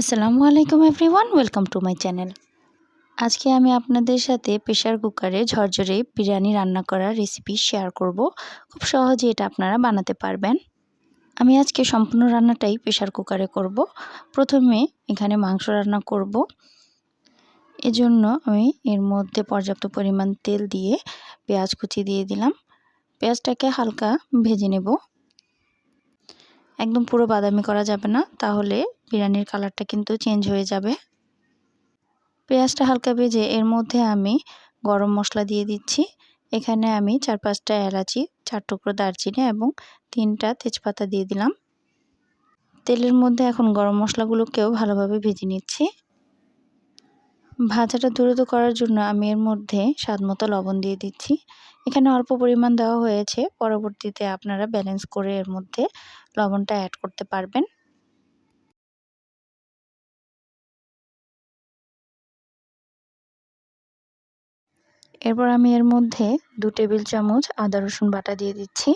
আসসালামু আলাইকুম everyone, welcome to my channel. আজকে আমি আপনাদের সাথে প্রেশার কুকারে ঝরঝরে বিরিয়ানি রান্না করার রেসিপি শেয়ার করব। খুব সহজে এটা আপনারা বানাতে পারবেন। আমি আজকে সম্পূর্ণ রান্নাটাই প্রেশার কুকারে করব। প্রথমে এখানে মাংস রান্না করব। এজন্য আমি এর মধ্যে পর্যাপ্ত পরিমাণ তেল দিয়ে পেঁয়াজ কুচি দিয়ে দিলাম। পেঁয়াজটাকে হালকা ভেজে নেব। একদম পুরো বাদামি করা যাবে না, তাহলে বিরিয়ানির কালারটা কিন্তু চেঞ্জ হয়ে যাবে। পেঁয়াজটা হালকা ভেজে এর মধ্যে আমি গরম মশলা দিয়ে দিচ্ছি। এখানে আমি চার পাঁচটা এলাচি, চার টুকরো দারচিনি এবং তিনটা তেজপাতা দিয়ে দিলাম। তেলের মধ্যে এখন গরম মশলাগুলোকেও ভালোভাবে ভেজে নিচ্ছি। ভাজাটা দ্রুত করার জন্য আমি এর মধ্যে স্বাদ মতো লবণ দিয়ে দিচ্ছি। এখানে অল্প পরিমাণ দেওয়া হয়েছে। পরবর্তীতে আপনারা ব্যালেন্স করে এর মধ্যে লবণটা অ্যাড করতে পারবেন। এরপর আমি এর মধ্যে দু টেবিল চামচ আদা রসুন বাটা দিয়ে দিচ্ছি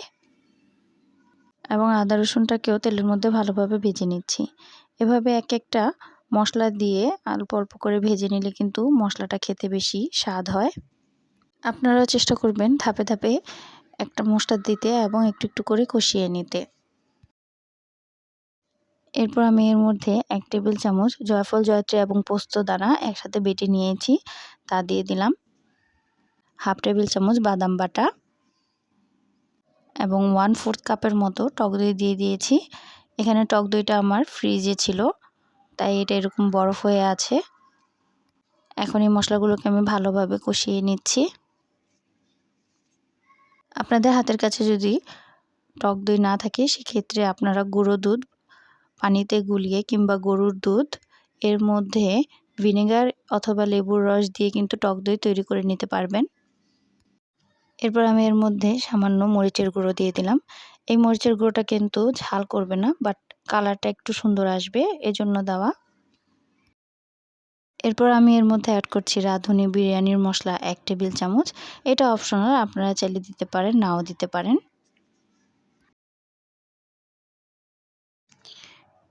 এবং আদা রসুনটাকেও তেলের মধ্যে ভালোভাবে ভেজে নিচ্ছি। এভাবে এক একটা মশলা দিয়ে অল্প অল্প করে ভেজে নিলে কিন্তু মশলাটা খেতে বেশি স্বাদ হয়। আপনারাও চেষ্টা করবেন ধাপে ধাপে একটা মশলা দিতে এবং একটু একটু করে কষিয়ে নিতে। এরপর আমি এর মধ্যে এক টেবিল চামচ জয়ফল, জয়ত্রী এবং পোস্ত দানা একসাথে বেটে নিয়েছি। তা দিয়ে দিলাম। হাফ টেবিল চামচ বাদাম বাটা এবং ওয়ান ফোর্থ কাপের মতো টক দই দিয়ে দিয়েছি। এখানে টক দইটা আমার ফ্রিজে ছিল, তাই এটা এরকম বরফ হয়ে আছে। এখন এই মশলাগুলোকে আমি ভালোভাবে কষিয়ে নিচ্ছি। আপনাদের হাতের কাছে যদি টক দই না থাকে, সেক্ষেত্রে আপনারা গুঁড়ো দুধ পানিতে গুলিয়ে কিংবা গরুর দুধ, এর মধ্যে ভিনেগার অথবা লেবুর রস দিয়ে কিন্তু টক দই তৈরি করে নিতে পারবেন। এরপর আমি এর মধ্যে সামান্য মরিচের গুঁড়ো দিয়ে দিলাম। এই মরিচের গুঁড়োটা কিন্তু ঝাল করবে না বাট কালারটা একটু সুন্দর আসবে, এজন্য দেওয়া। এরপর আমি এর মধ্যে অ্যাড করছি রাঁধুনি বিরিয়ানির মশলা এক টেবিল চামচ। এটা অপশনাল আপনারা চাইলে দিতে পারেন, নাও দিতে পারেন।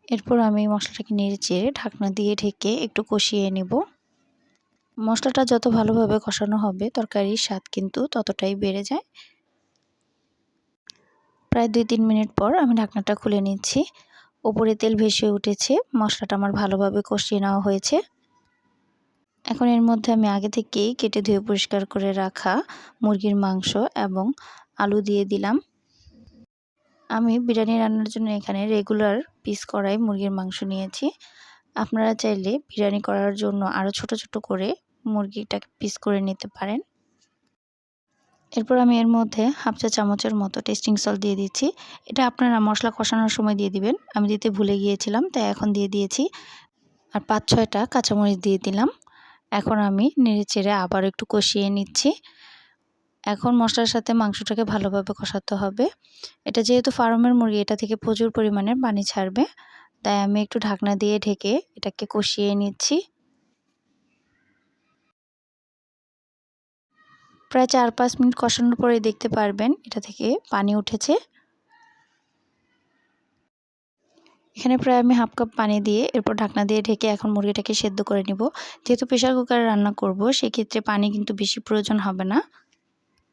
এরপর আমি মশলাটাকে নেড়ে চেড়ে ঢাকনা দিয়ে ঢেকে একটু কষিয়ে নেব। মশলাটা যত ভালোভাবে কষানো হবে, তরকারির স্বাদ কিন্তু ততটাই বেড়ে যায়। প্রায় দুই তিন মিনিট পর আমি ঢাকনাটা খুলে নিচ্ছি। ওপরে তেল ভেসে উঠেছে, মশলাটা আমার ভালোভাবে কষিয়ে নেওয়া হয়েছে। এখন এর মধ্যে আমি আগে থেকেই কেটে ধুয়ে পরিষ্কার করে রাখা মুরগির মাংস এবং আলু দিয়ে দিলাম। আমি বিরিয়ানি রান্নার জন্য এখানে রেগুলার পিস করাই মুরগির মাংস নিয়েছি। আপনারা চাইলে বিরিয়ানি করার জন্য আরও ছোট ছোট করে মুরগিটাকে পিস করে নিতে পারেন। এরপর আমি এর মধ্যে হাফ চা চামচের মতো টেস্টিং সল্ট দিয়ে দিচ্ছি। এটা আপনারা মশলা কষানোর সময় দিয়ে দিবেন। আমি দিতে ভুলে গিয়েছিলাম, তাই এখন দিয়ে দিয়েছি। আর পাঁচ ছয়টা কাঁচামরিচ দিয়ে দিলাম। এখন আমি নেড়ে চেড়ে আবার একটু কষিয়ে নিচ্ছি। এখন মশলার সাথে মাংসটাকে ভালোভাবে কষাতে হবে। এটা যেহেতু ফার্মের মুরগি, এটা থেকে প্রচুর পরিমাণে পানি ছাড়বে। তাই আমি একটু ঢাকনা দিয়ে ঢেকে এটাকে কষিয়ে নিচ্ছি। প্রায় চার পাঁচ মিনিট কষানোর পরে দেখতে পারবেন এটা থেকে পানি উঠেছে। এখানে প্রায় আমি হাফ কাপ পানি দিয়ে এরপর ঢাকনা দিয়ে ঢেকে এখন মুরগিটাকে সেদ্ধ করে নিব। যেহেতু প্রেশার কুকারে রান্না করব, সেক্ষেত্রে পানি কিন্তু বেশি প্রয়োজন হবে না।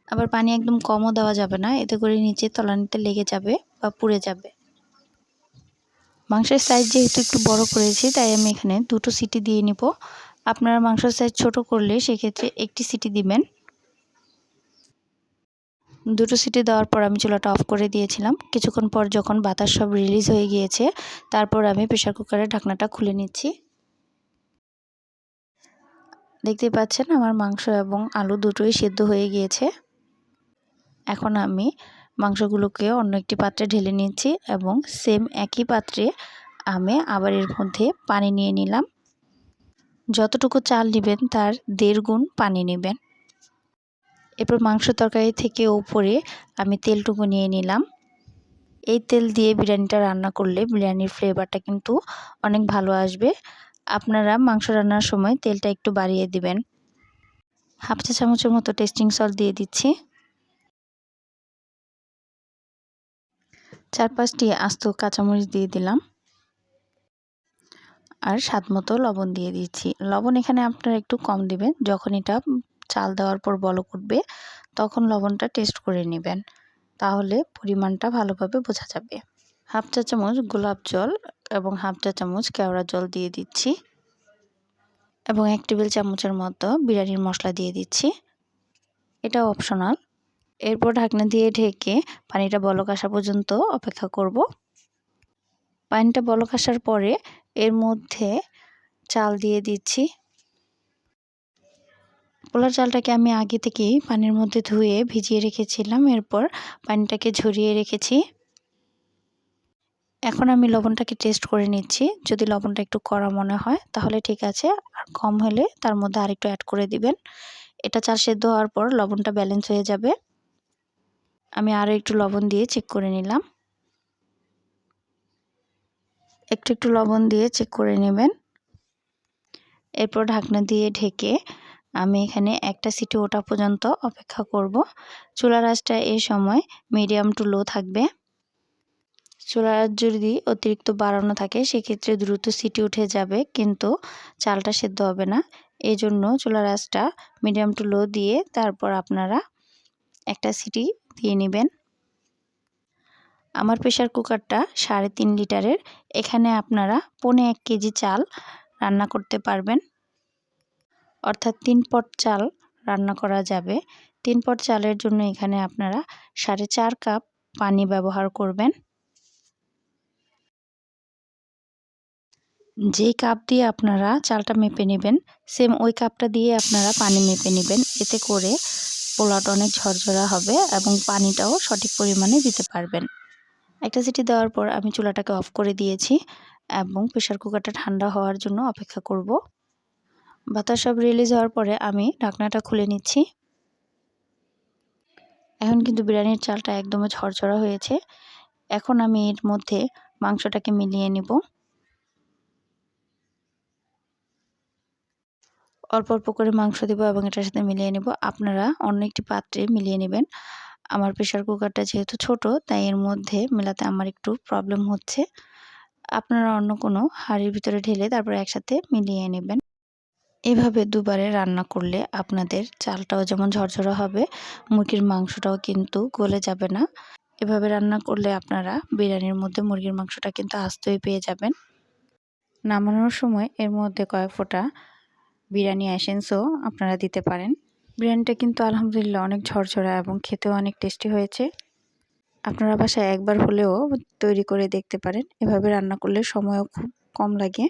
আবার পানি একদম কমও দেওয়া যাবে না, এতে করে নিচে তলানিতে লেগে যাবে বা পুড়ে যাবে। মাংসের সাইজ যেহেতু একটু বড় করেছি, তাই আমি এখানে দুটো সিটি দিয়ে নিব। আপনারা মাংসের সাইজ ছোট করলে সেক্ষেত্রে একটি সিটি দিবেন। দুটো সিটি দেওয়ার পর আমি চুলাটা অফ করে দিয়েছিলাম। কিছুক্ষণ পর যখন বাতাস সব রিলিজ হয়ে গিয়েছে, তারপর আমি প্রেশার কুকারের ঢাকনাটা খুলে নিচ্ছি। দেখতে পাচ্ছেন আমার মাংস এবং আলু দুটোই সেদ্ধ হয়ে গিয়েছে। এখন আমি মাংসগুলোকে অন্য একটি পাত্রে ঢেলে নিচ্ছি এবং সেম একই পাত্রে আমি আবার এর মধ্যে পানি নিয়ে নিলাম। যতটুকু চাল নেবেন তার দেড় গুণ পানি নেবেন। এরপর মাংস তরকারি থেকে ওপরে আমি তেলটুকু নিয়ে নিলাম। এই তেল দিয়ে বিরিয়ানিটা রান্না করলে বিরিয়ানির ফ্লেভারটা কিন্তু অনেক ভালো আসবে। আপনারা মাংস রান্নার সময় তেলটা একটু বাড়িয়ে দিবেন। হাফ চা চামচের মতো টেস্টিং সল্ট দিয়ে দিচ্ছি। চার পাঁচটি আস্ত কাঁচামরিচ দিয়ে দিলাম। আর স্বাদ মতো লবণ দিয়ে দিচ্ছি। লবণ এখানে আপনারা একটু কম দিবেন, যখন এটা চাল দেওয়ার পর বলক উঠবে, তখন লবণটা টেস্ট করে নেবেন। তাহলে পরিমাণটা ভালোভাবে বোঝা যাবে। হাফ চা চামচ গোলাপ জল এবং হাফ চা চামচ কেওড়া জল দিয়ে দিচ্ছি এবং এক টেবিল চামচের মতো বিরিয়ানির মশলা দিয়ে দিচ্ছি। এটা অপশনাল এরপর ঢাকনা দিয়ে ঢেকে পানিটা বলক আসা পর্যন্ত অপেক্ষা করব। পানিটা বলক আসার পরে এর মধ্যে চাল দিয়ে দিচ্ছি। পোলার চালটাকে আমি আগে থেকেই পানির মধ্যে ধুয়ে ভিজিয়ে রেখেছিলাম। এরপর পানিটাকে ঝরিয়ে রেখেছি। এখন আমি লবণটাকে টেস্ট করে নিচ্ছি। যদি লবণটা একটু কড়া মনে হয়, তাহলে ঠিক আছে। আর কম হলে তার মধ্যে আরেকটু অ্যাড করে দিবেন। এটা চাল সেদ্ধ হওয়ার পর লবণটা ব্যালেন্স হয়ে যাবে। আমি আরও একটু লবণ দিয়ে চেক করে নিলাম। একটু একটু লবণ দিয়ে চেক করে নেবেন। এরপর ঢাকনা দিয়ে ঢেকে আমি এখানে একটা সিটি ওটা পর্যন্ত অপেক্ষা করব। চুলার আঁচটা এই সময় মিডিয়াম টু লো থাকবে। চুলার আঁচ যদি অতিরিক্ত বাড়ানো থাকে, সেক্ষেত্রে দ্রুত সিটি উঠে যাবে, কিন্তু চালটা সেদ্ধ হবে না। এই জন্য চুলার আঁচটা মিডিয়াম টু লো দিয়ে তারপর আপনারা একটা সিটি দিয়ে নেবেন। আমার প্রেশার কুকারটা সাড়ে তিন লিটারের। এখানে আপনারা পনে এক কেজি চাল রান্না করতে পারবেন। অর্থাৎ তিন পট চাল রান্না করা যাবে। তিন পট চালের জন্য এখানে আপনারা সাড়ে চার কাপ পানি ব্যবহার করবেন। যেই কাপ দিয়ে আপনারা চালটা মেপে নেবেন সেম ওই কাপটা দিয়ে আপনারা পানি মেপে নেবেন। এতে করে পোলাওটা অনেক ঝরঝরা হবে এবং পানিটাও সঠিক পরিমাণে দিতে পারবেন। একটা সিটি দেওয়ার পর আমি চুলাটাকে অফ করে দিয়েছি এবং প্রেশার কুকারটা ঠান্ডা হওয়ার জন্য অপেক্ষা করব। বাতাস সব রিলিজ হওয়ার পরে আমি ঢাকনাটা খুলে নিচ্ছি। এখন কিন্তু বিরিয়ানির চালটা একদমই ঝরঝরা হয়েছে। এখন আমি এর মধ্যে মাংসটাকে মিলিয়ে নিব। অল্প অল্প করে মাংস দেবো এবং এটার সাথে মিলিয়ে নেব। আপনারা অন্য একটি পাত্রে মিলিয়ে নেবেন। আমার প্রেশার কুকারটা যেহেতু ছোট, তাই এর মধ্যে মেলাতে আমার একটু প্রবলেম হচ্ছে। আপনারা অন্য কোনো হাঁড়ির ভিতরে ঢেলে তারপর একসাথে মিলিয়ে নেবেন। এভাবে দুবারে রান্না করলে আপনাদের চালটাও যেমন ঝরঝরা হবে, মুরগির মাংসটাও কিন্তু গলে যাবে না। এভাবে রান্না করলে আপনারা বিরিয়ানির মধ্যে মুরগির মাংসটা কিন্তু আস্তই পেয়ে যাবেন। নামানোর সময় এর মধ্যে কয়েক ফোঁটা বিরিয়ানি অ্যাসেন্সও আপনারা দিতে পারেন। বিরিয়ানিটা কিন্তু আলহামদুলিল্লাহ অনেক ঝরঝরা এবং খেতেও অনেক টেস্টি হয়েছে। আপনারা বাসায় একবার হলেও তৈরি করে দেখতে পারেন। এভাবে রান্না করলে সময়ও খুব কম লাগে।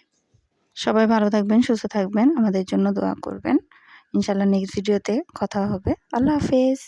সবাই ভালো থাকবেন, সুস্থ থাকবেন। আমাদের জন্য দোয়া করবেন। ইনশাল্লাহ নেক্সট ভিডিওতে কথা হবে। আল্লাহ হাফেজ।